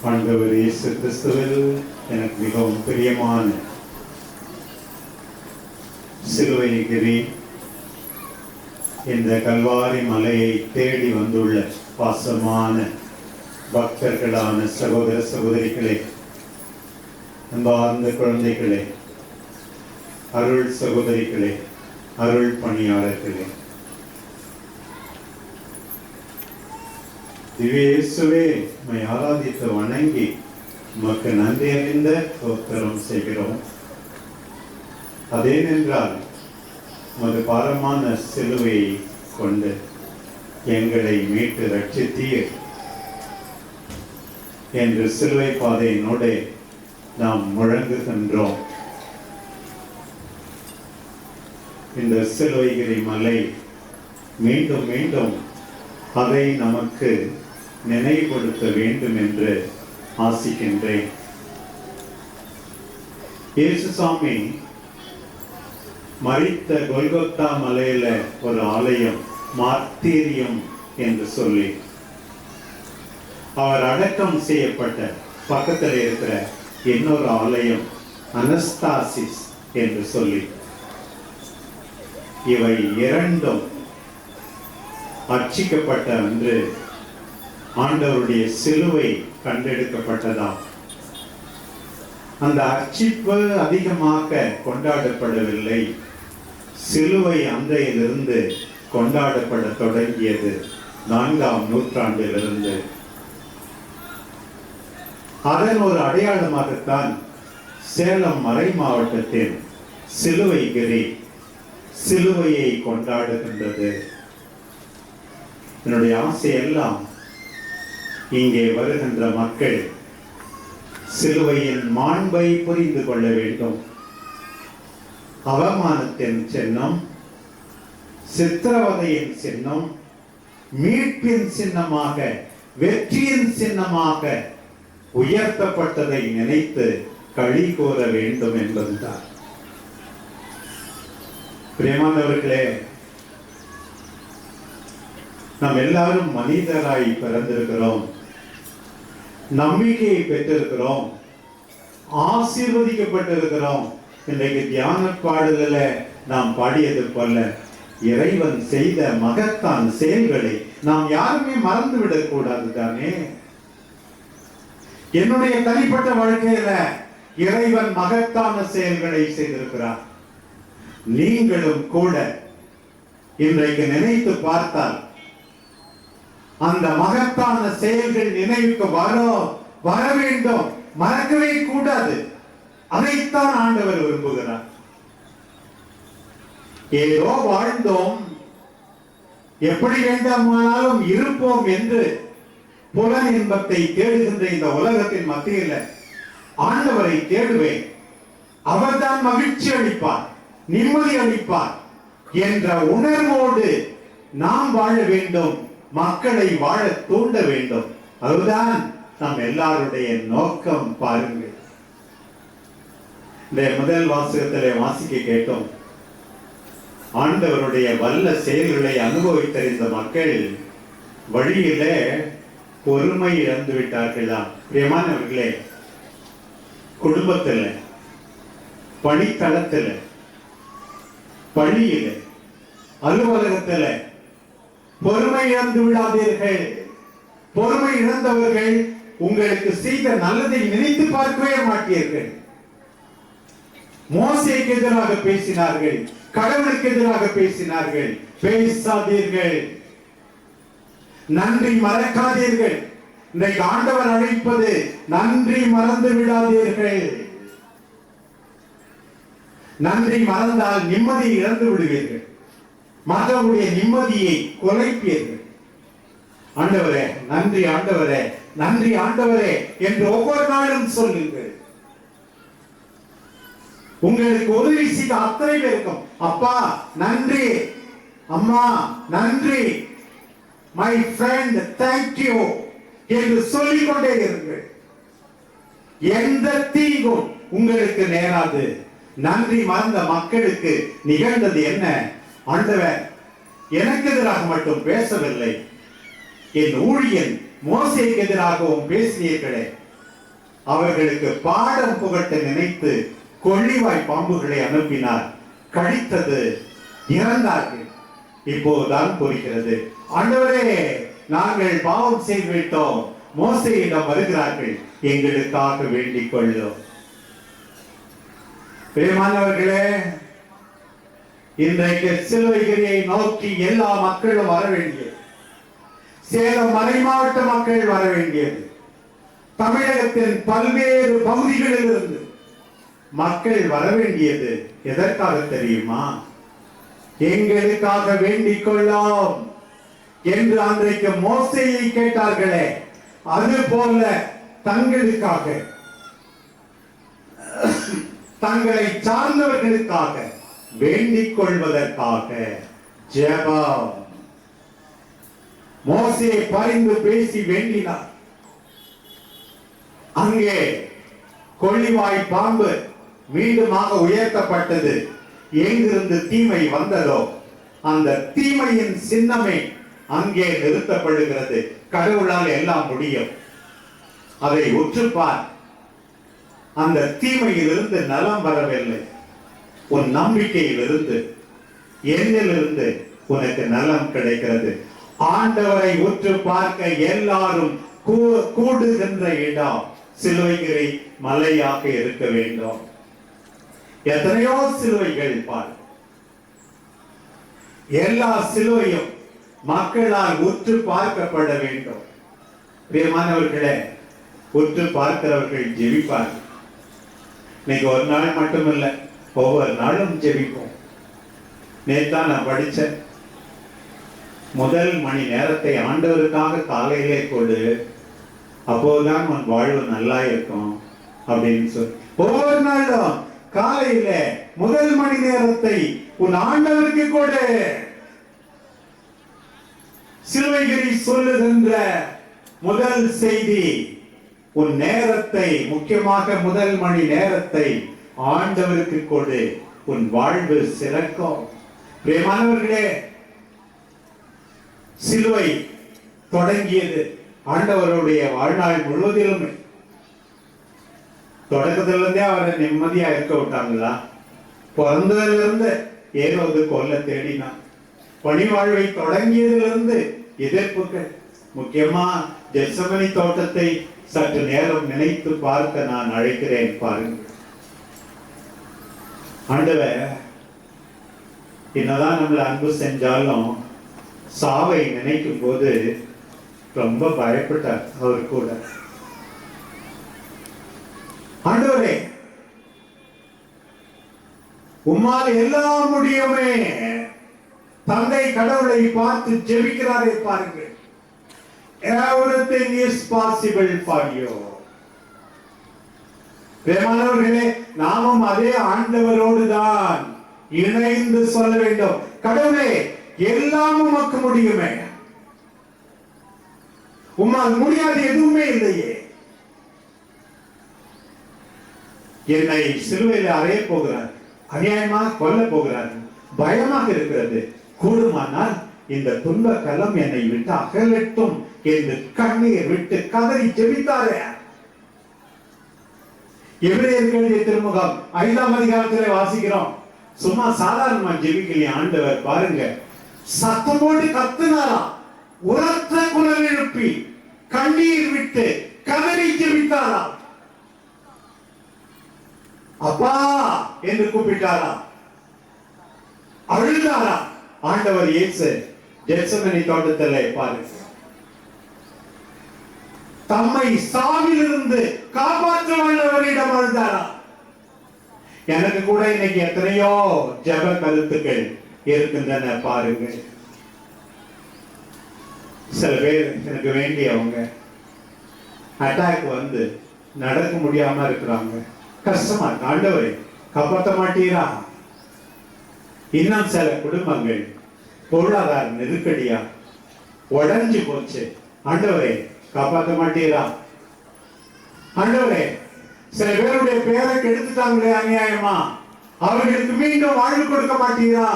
ஆண்டவர் இயேசு கிறிஸ்துவில் எனக்கு மிகவும் பிரியமான சிலுவைகிரி இந்த கல்வாரி மலையை தேடி வந்துள்ள பாசமான பக்தர்களான சகோதர சகோதரிகளே அன்பார்ந்த குழந்தைகளே அருள் சகோதரிகளே அருள் பணியாளர்களே திவ்யேசுவே உண்மை ஆராதித்து வணங்கி உமக்கு நன்றி அறிந்த தோத்திரம் செய்கிறோம். அதேனென்றால் உமது பாரமான சிலுவையை கொண்டு எங்களை மீட்டு ரட்சித்தீர் என்று சிலுவை பாதையினோடு நாம் முழங்குகின்றோம் இந்த சிலுவைகிரி மலை மீண்டும் மீண்டும் அதை நமக்கு நினைவுபடுத்த வேண்டும் என்று ஆசிக்கின்றேன். இயேசுசாமி மறித்த கொல்கத்தா மலையில ஒரு ஆலயம் மார்த்தீரியம் என்று சொல்லி அவர் அடக்கம் செய்யப்பட்ட பக்கத்தில் இருக்கிற இன்னொரு ஆலயம் அனஸ்தாசிஸ் என்று சொல்லி. இவை இரண்டும் அர்ச்சிக்கப்பட்ட என்று ஆண்டவருடைய சிலுவை கண்டெடுக்கப்பட்டதாம். அந்த அர்ச்சிப்பு அதிகமாக கொண்டாடப்படவில்லை. சிலுவை அன்றையிலிருந்து கொண்டாடப்பட தொடங்கியது நான்காம் நூற்றாண்டிலிருந்து. அதன் ஒரு அடையாளமாகத்தான் சேலம் மறை மாவட்டத்தின் சிலுவைகிரி சிலுவையை கொண்டாடுகின்றது. என்னுடைய ஆசை எல்லாம் இங்கே வருகின்ற மக்கள் சிலுவையின் மாண்பை புரிந்து கொள்ள வேண்டும். அவமானத்தின் சின்னம் சித்திரவதையின் சின்னம் மீட்பின் சின்னமாக வெற்றியின் சின்னமாக உயர்த்தப்பட்டதை நினைத்து களி கூற வேண்டும் என்பதுதான். பிரியமானவர்களே நாம் எல்லாரும் மனிதராய் பிறந்திருக்கிறோம். நம்பிக்கையை பெற்றிருக்கிறோம். ஆசீர்வதிக்கப்பட்டிருக்கிறோம். இன்றைக்கு தியான பாடுதல நாம் பாடியது போல இறைவன் செய்த மகத்தான் செயல்களை நாம் யாருமே மறந்து விடக்கூடாது தானே? என்னுடைய தனிப்பட்ட வாழ்க்கையில இறைவன் மகத்தான செயல்களை செய்திருக்கிறார். நீங்களும் கூட இன்றைக்கு நினைத்து பார்த்தால் அந்த மகத்தான செயல்கள் நினைவுக்கு வரும் வர வேண்டும். மறக்கவே கூடாது. அதைத்தான் ஆண்டவர் விரும்புகிறார். ஏதோ வாழ்ந்தோம். எப்படி வேண்டாமானாலும் இருப்போம் என்று புலன் இன்பத்தை தேடுகின்ற இந்த உலகத்தின் மத்தியில் ஆண்டவரை தேடுவேன். அவர்தான் மகிழ்ச்சி அளிப்பார் நிம்மதி அளிப்பார் என்ற உணர்வோடு நாம் வாழ வேண்டும். மக்களை வாழ தூண்ட வேண்டும். அதுதான் நம் எல்லாருடைய நோக்கம் பாருங்கள் இந்த முதல் வாசகத்திலே வாசிக்க கேட்டோம். ஆண்டவருடைய வல்ல செயல்களை அனுபவித்தறிந்த மக்கள் வழியிலே பொறுமை இழந்து விட்டார்களா? பிரியமானவர்களே குடும்பத்தில் பணித்தளத்தில் பள்ளியில் அலுவலகத்தில் பொறுமை இழந்து விடாதீர்கள். பொறுமை இழந்தவர்கள் உங்களுக்கு செய்த நல்லதை நினைத்து பார்க்கவே மாட்டீர்கள். மோசைக்கு எதிராக பேசினார்கள் கடவுளுக்கு எதிராக பேசினார்கள். பேசாதீர்கள். நன்றி மறக்காதீர்கள். இன்றைக்கு ஆண்டவர் அழைப்பது நன்றி மறந்து விடாதீர்கள். நன்றி மறந்தால் நிம்மதியை இழந்து விடுவீர்கள். மற்றவருடைய நிம்மதியை குலைப்பீர்கள். ஆண்டவரே நன்றி ஆண்டவரே நன்றி ஆண்டவரே என்று ஒவ்வொரு நாளும் சொல்லுங்கள். உங்களுக்கு உதவி செய்த அத்தனை பேருக்கும் அப்பா நன்றி அம்மா நன்றி. மை ஃப்ரெண்ட் தேங்க்யூ என்று சொல்லிக் கொண்டே இருங்கள். எந்த தீங்கும் உங்களுக்கு நேராது. நன்றி மறந்த மக்களுக்கு நிகழ்ந்தது என்ன? ஆண்டவன் எனக்கு எதிராக மட்டும் பேசவில்லை. என் ஊழியன் மோசைக்கு எதிராகவும் பேசினீர்களே. அவர்களுக்கு பாடம் புகட்ட நினைத்து கொள்ளிவாய் பாம்புகளை அனுப்பினார். கடித்தது இறந்தார்கள். இப்போதுதான் புரிகிறது. ஆண்டவரே நாங்கள் பாவம் செய்து விட்டோம் மோசையிடம் வருகிறார்கள். எங்களுக்காக வேண்டிக் கொள்ளும். பிரியமானவர்களே இன்றைக்கு சிலுவைகிரியை நோக்கி எல்லா மக்களும் வர வேண்டியது. சேலம் மறை மாவட்ட மக்கள் வர வேண்டியது. தமிழகத்தின் பல்வேறு பகுதிகளில் இருந்து மக்கள் வர வேண்டியது எதற்காக தெரியுமா? எங்களுக்காக வேண்டிக் கொள்ளலாம் என்று அன்றைக்கு மோசையை கேட்டார்களே அது போல தங்களுக்காக தங்களை சார்ந்தவர்களுக்காக வேண்டிக் கொள்வதற்காக ஜெபம். மோசே பரிந்து பேசி வேண்டினார். அங்கே கொள்ளிவாய் பாம்பு மீண்டுமாக உயர்த்தப்பட்டது. எங்கிருந்து தீமை வந்ததோ அந்த தீமையின் சின்னமே அங்கே நிறுத்தப்படுகிறது. கடவுளால் எல்லாம் முடியும். அதை உற்றுப்பார் அந்த தீமையிலிருந்து நலம் வரவில்லை. உன் நம்பிக்கையிலிருந்து என்னிலிருந்து உனக்கு நலம் கிடைக்கிறது. ஆண்டவரை உற்று பார்க்க எல்லாரும் கூ- கூடுகின்ற இடம் சிலுவைகிரி மலையாக இருக்க வேண்டும். எத்தனையோ சிலுவைகள் பார். எல்லா சிலுவையும் மக்களால் உற்று பார்க்கப்பட வேண்டும். பிரியமானவர்களே உற்று பார்க்கிறவர்கள் ஜெபிப்பார் இன்னைக்கு ஒரு நாள் மட்டுமில்ல. ஒவ்வொரு நாளும் ஜெபிப்போம். நேத்தான் நான் படிச்சேன் முதல் மணி நேரத்தை ஆண்டவருக்காக காலையிலே கொடு. அப்போதுதான் உன் வாழ்வு நல்லா இருக்கும் அப்படின்னு சொல்லி ஒவ்வொரு நாளும் காலையில முதல் மணி நேரத்தை உன் ஆண்டவருக்கு கொடு. சிலுவைகிரி சொல்லுகின்ற முதல் செய்தி உன் நேரத்தை முக்கியமாக முதல் மணி நேரத்தை ஆண்டவருக்கு கொடு. உன் வாழ்வு சிறக்கும். பிரியமானவர்களே சிலுவை தொடங்கியது ஆண்டவருடைய வாழ்நாள் முழுவதிலுமே. தொடக்கத்திலிருந்தே அவரை நிம்மதியா இருக்க விட்டாங்களா? பிறந்ததுல இருந்து ஏதாவது கொல்ல தேடினான். பணி வாழ்வை தொடங்கியதிலிருந்து எதிர்ப்புகள் முக்கியமா ஜெசமனி தோட்டத்தை சற்று நேரம் நினைத்து பார்க்க நான் அழைக்கிறேன் பாருங்கள். ஆண்டவர் என்னதான் நம்மள அன்பு செஞ்சாலும் சாவை நினைக்கும் போது ரொம்ப பயப்பட்டார் அவர் கூட. ஆண்டவரே உம்மால் எல்லாம் முடியுமே தந்தை கடவுளை பார்த்து ஜெபிக்கிறாரே பாருங்கள். Everything is possible for you பிரியமானவர்களே நாமும் அதே ஆண்டவரோடு தான் இணைந்து சொல்ல வேண்டும். கடவுளே எல்லாம் உமக்கு முடியுமே. உம்மால் முடியாது எதுவுமே இல்லையே. என்னை சிலுவையில் அறைய போகிறார் அநியாயமா கொல்ல போகிறார் பயமாக இருக்கிறது. கூடுமானால் இந்த துன்ப கலம் என்னை விட்டு அகலட்டும் என்று கண்ணீர் விட்டு கதறி ஜெபித்தாரே. எபிரேயர்களுடைய திருமுகம் ஐந்தாம் அதிகாரத்திலே வாசிக்கிறோம். சும்மா சாதாரணமா ஜெபிக்கலையே ஆண்டவர். பாருங்க. சத்தமோடு கத்துனாராம். உரத்த குரல் எழுப்பி கண்ணீர் விட்டு கதறி ஜெபித்தாராம். அப்பா என்று கூப்பிட்டாராம். அழுதாராம். ஆண்டவர் இயேசு ஜெத்சமனி தோட்டத்தில் பாருங்க. தம்மை சாவிலிருந்து காப்பாற்ற வல்லவரிடம் அழுந்தாரா எனக்கு கூட இன்னைக்கு எத்தனையோ ஜப கருத்துக்கள் இருக்கின்றன பாருங்க சில பேர் எனக்கு வேண்டியவங்க அட்டாக் வந்து நடக்க முடியாம இருக்கிறாங்க. கஷ்டமா இருக்கு. ஆண்டவரே காப்பாற்ற மாட்டீரா? இன்னும் சில குடும்பங்கள் பொருளாதார நெருக்கடியா உடஞ்சு போச்சு. ஆண்டவரே காப்பாற்ற மாட்டீரா ஆண்டவரே சில பேருடைய பேரை கெடுத்துட்டாங்களே அநியாயமா? அவர்களுக்கு மீண்டும் வாழ்வு கொடுக்க மாட்டீரா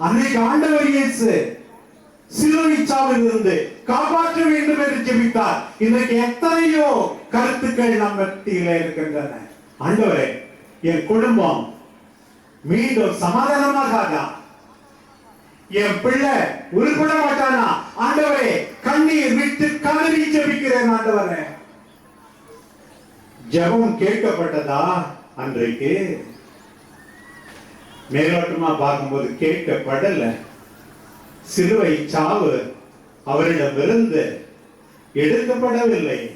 அன்னைக்கு ஆண்டவர் இயேசு சிலுவை சாவில் இருந்து காப்பாற்ற வேண்டும் என்று ஜெபித்தார். இன்றைக்கு எத்தனையோ கருத்துக்கள் நம் மத்தியிலே இருக்கின்றன. ஆண்டவரே என் குடும்பம் மீண்டும் சமாதானமாகாதா? என் பிள்ளை உருப்பட மாட்டானா? ஆண்டவரே கண்ணீர் விட்டு கதறி ஜபிக்கிறேன் ஆண்டவரே. ஜெபம் கேட்கப்பட்டதா அன்றைக்கு? மேலோட்டமா பார்க்கும்போது கேட்கப்படல. சிலுவை சாவு அவரிடமிருந்து எடுக்கப்படவில்லை.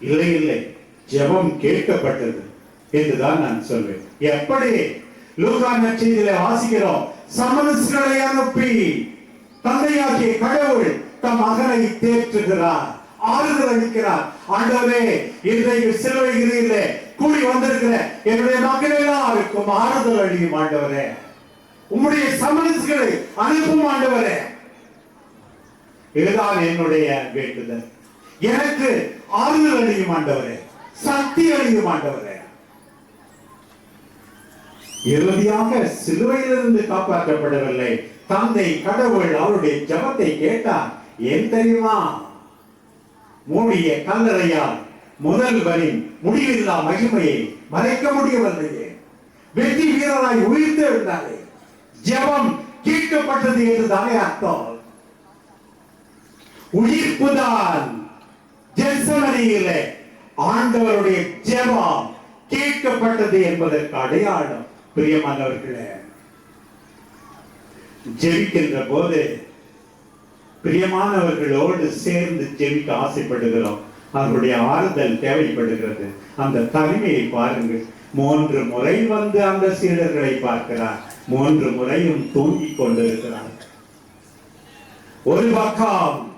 இல்லை இல்லை ஜெபம் கேட்கப்பட்டது என்றுதான் நான் சொல்வேன். எப்படி? லூகா நற்செய்தியில வாசிக்கிறோம். சமரசுகளை அனுப்பி தந்தையாகிய கடவுள் தம் மகனை தேற்றுகிறார் ஆறுதல் அளிக்கிறார். ஆண்டவரே இன்றைக்கு சிலுவை கிரியிலே கூடி வந்திருக்கிற என்னுடைய மக்கள் எல்லாருக்கும் ஆறுதல் அழியும் ஆண்டவரே. உம்முடைய சமனஸ்களை அனுப்பும் ஆண்டவரே. இதுதான் என்னுடைய வேண்டுதல். எனக்கு ஆறுதல் அழியும் ஆண்டவரே. சக்தி அழியும் ஆண்டவரே. இறுதியாக சிலுவையிலிருந்து காப்பாற்றப்படவில்லை. தந்தை கடவுள் அவருடைய ஜபத்தை கேட்டார். ஏன் தெரியுமா? மூடிய கல்லறையால் முதல்வரின் முடிவில்லா மகிமையை மறைக்க முடியவில்லையே வெற்றி வீரராய் உயிர்த்து இருந்தாரே. ஜெபம் கேட்கப்பட்டது என்றுதானே அர்த்தம். உயிர்ப்புதான் ஜெசமனியிலே ஆண்டவருடைய ஜெபம் கேட்கப்பட்டது என்பதற்கு அடையாளம். பிரியமானவர்களே ஜெபிக்கின்ற போது பிரியமானவர்களோடு சேர்ந்து ஜெபிக்க ஆசைப்படுகிறோம். அவருடைய ஆறுதல் தேவைப்படுகிறது. அந்த தனிமையை பாருங்கள். மூன்று முறை வந்து அந்த சீடர்களை பார்க்கிறார். மூன்று முறையும் தூங்கிக் கொண்டிருக்கிறார். ஒரு பக்கம்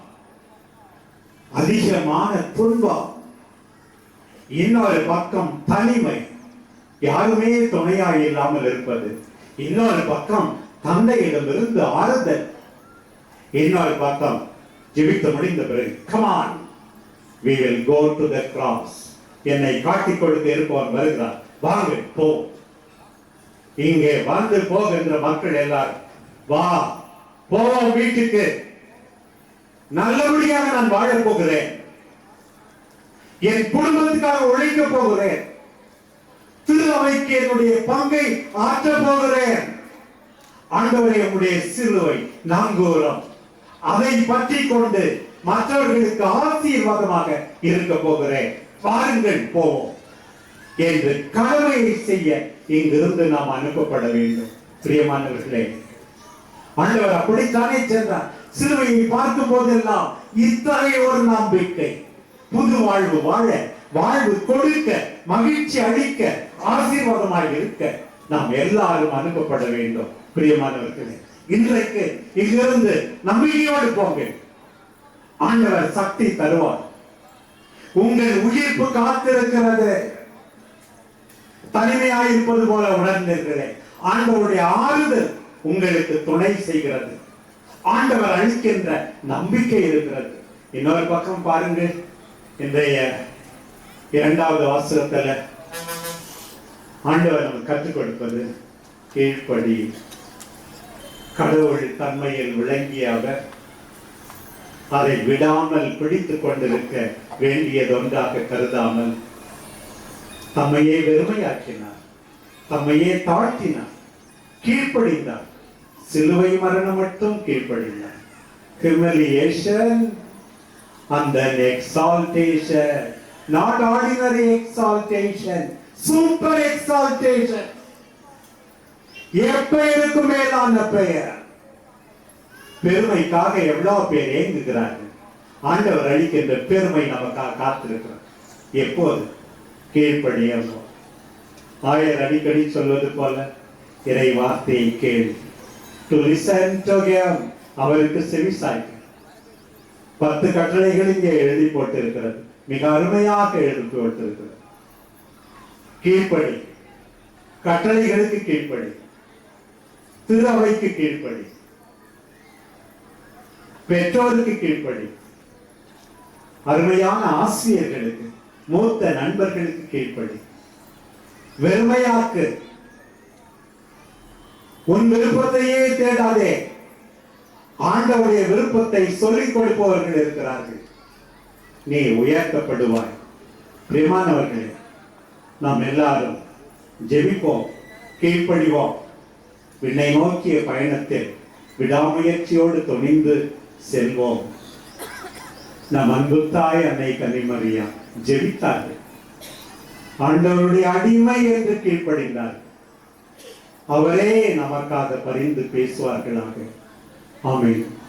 அதிகமான துன்பம் இன்னொரு பக்கம் தனிமை. யாருமே துணையாக இல்லாமல் இருப்பது. இன்னொரு பக்கம் தந்தையிடமிருந்து ஆறுதல். இன்னொரு பக்கம் ஜெபித்து முடிந்த பிறகு come on we will go to the cross என்னை காட்டிக் கொடுத்து இருப்பவன் வருகிறார். வாங்க போ. இங்கே வந்து போகின்ற மக்கள் எல்லாரும் வா போ வீட்டுக்கு. நல்லபடியாக நான் வாழப் போகிறேன். என் குடும்பத்துக்காக உழைக்க போகிறேன். திரு அவைக்கு என்னுடைய பங்கை ஆற்ற போகிறேன். ஆண்டவரே சிறுவை சிலுவை நாங்கூரம் அதை பற்றி கொண்டு மற்றவர்களுக்கு ஆசீர்வாதமாக இருக்க போகிறேன். பாருங்கள் போவோம். என்று கடமையை செய்ய இங்கிருந்து நாம் அனுப்பப்பட வேண்டும். பிரியமானவர்களே ஆண்டவர் அப்படித்தானே சென்றார். சிலுவையை பார்க்கும் போதெல்லாம் இத்தகைய ஒரு நம்பிக்கை. புது வாழ்வு வாழ வாழ்வு கொடுக்க மகிழ்ச்சி அளிக்க ஆசீர்வாதமாக இருக்க நாம் எல்லாரும் அனுப்பப்பட வேண்டும். பிரியமானவர்களே இன்றைக்கு இங்கிருந்து நம்பிக்கையோடு போங்க. ஆண்டவர் சக்தி தருவார். உங்கள் உயிர்ப்பு காத்திருக்கிறது. தனிமையாயிருப்பது போல உணர்ந்திருக்கிறேன். ஆண்டவருடைய ஆறுதல் உங்களுக்கு துணை செய்கிறது. ஆண்டவர் அளிக்கின்ற நம்பிக்கை இருக்கிறது. இன்னொரு பக்கம் பாருங்க இன்றைய இரண்டாவது வாசகத்துல ஆண்டவர் நமக்கு கற்றுக் கொடுப்பது கீழ்ப்படி. கடவுள் தன்மையில் விளங்கிய அவர் அதை விடாமல் பிடித்துக் கொண்டிருக்க வேண்டியதொன்றாக கருதாமல் தம்மையே வெறுமையாக்கினார் தம்மையே தாழ்த்தினார் கீழ்ப்படிந்தார். சிலுவை மரணம் மட்டும் கீழ்ப்படிந்தார் humiliation அந்த then not ordinary exaltation. Super exaltation. எப்பெயருக்கு மேலான பெயர். பெருமைக்காக எவ்வளவு பேர் ஏங்குகிறார்கள். ஆண்டவர் அளிக்கின்ற பெருமை நமக்காக காத்திருக்கிறார் எப்போது? கீழ்ப்படியவோ ஆயர் அடிக்கடி சொல்வது போல இறை வார்த்தையை கேள்வி டு லிசன் டு அவருக்கு செவி சாய்க்க. பத்து கட்டளைகள் இங்கே எழுதி போட்டிருக்கிறது. மிக அருமையாக எழுதி போட்டிருக்கிறது கீழ்ப்படி. கட்டளைகளுக்கு கீழ்ப்படி. திரு அவைக்கு கீழ்ப்படி. பெற்றோருக்கு கீழ்ப்படி. அருமையான ஆசிரியர்களுக்கு மூத்த நண்பர்களுக்கு கீழ்ப்படி. வெறுமையாக்கு. உன் விருப்பத்தையே தேடாதே. ஆண்டவருடைய விருப்பத்தை சொல்லிக் கொடுப்பவர்கள் இருக்கிறார்கள். நீ உயர்த்தப்படுவாய். பிரியமானவர்களே நாம் எல்லாரும் ஜெபிப்போம் கீழ்ப்படிவோம். விண்ணை நோக்கிய பயணத்தில் விடாமுயற்சியோடு துணிந்து செல்வோம். நம் அன்புத்தாய் அன்னை கனிமரியா ஜெபித்தார்கள். ஆண்டவருடைய அடிமை என்று கீழ்ப்படிந்தார். அவரே நமக்காக பரிந்து பேசுவார்களாக. ஆமென்.